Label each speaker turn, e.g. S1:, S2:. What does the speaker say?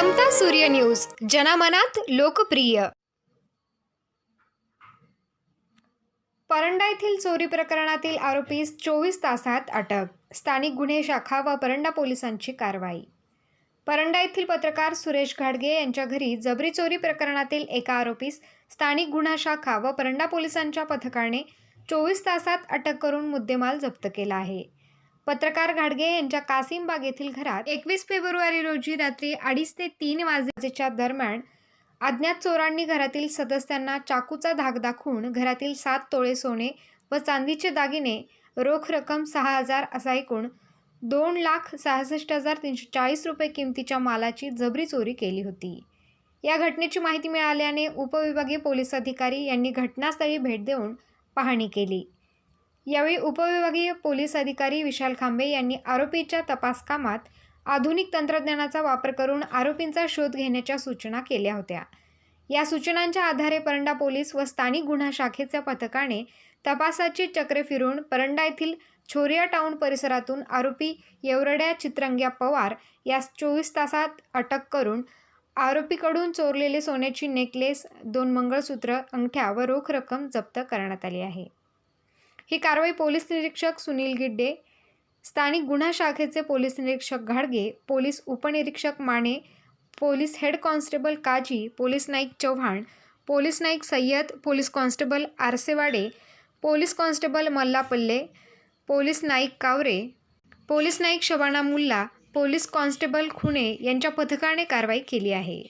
S1: समता सूर्य न्यूज. जनामनात लोकप्रिय. परंडा येथील चोरी प्रकरणातील आरोपीस चोवीस तासात अटक. स्थानिक गुन्हे शाखा व परंडा पोलिसांची कारवाई. परंडा येथील पत्रकार सुरेश घाडगे यांच्या घरी जबरी चोरी प्रकरणातील एका आरोपीस स्थानिक गुन्हा शाखा व परंडा पोलिसांच्या पथकाने चोवीस तासात अटक करून मुद्देमाल जप्त केला आहे. पत्रकार घाडगे यांच्या कासिमबाग येथील घरात एकवीस फेब्रुवारी रोजी रात्री अडीच ते तीन वाजेच्या दरम्यान अज्ञात चोरांनी घरातील सदस्यांना चाकूचा धाक दाखवून घरातील सात तोळे सोने व चांदीचे दागिने रोख रक्कम सहा हजार असा एकूण दोन लाख सहासष्ट हजार तीनशे चाळीस रुपये किमतीच्या मालाची जबरी चोरी केली होती. या घटनेची माहिती मिळाल्याने उपविभागीय पोलीस अधिकारी यांनी घटनास्थळी भेट देऊन पाहणी केली. यावेळी उपविभागीय पोलीस अधिकारी विशाल खांबे यांनी आरोपीच्या तपास कामात आधुनिक तंत्रज्ञानाचा वापर करून आरोपींचा शोध घेण्याच्या सूचना केल्या होत्या. या सूचनांच्या आधारे परंडा पोलीस व स्थानिक गुन्हा शाखेच्या पथकाने तपासाची चक्रे फिरून परंडा येथील छोरिया टाऊन परिसरातून आरोपी येवरड्या चित्रंग्या पवार यास चोवीस तासात अटक करून आरोपीकडून चोरलेले सोन्याची नेकलेस दोन मंगळसूत्र अंगठ्या व रोख रक्कम जप्त करण्यात आली आहे. ही कारवाई पोलीस निरीक्षक सुनील गिड्डे स्थानिक गुन्हा शाखेचे पोलीस निरीक्षक घाडगे पोलीस उपनिरीक्षक Mane police head constable Kazi police Naik Chavan police Naik Sayyed police constable Arsewade police constable Mallapalle police Naik Kaware police Naik Shabana Mulla police constable Khune यांच्या पथकाने कारवाई केली आहे.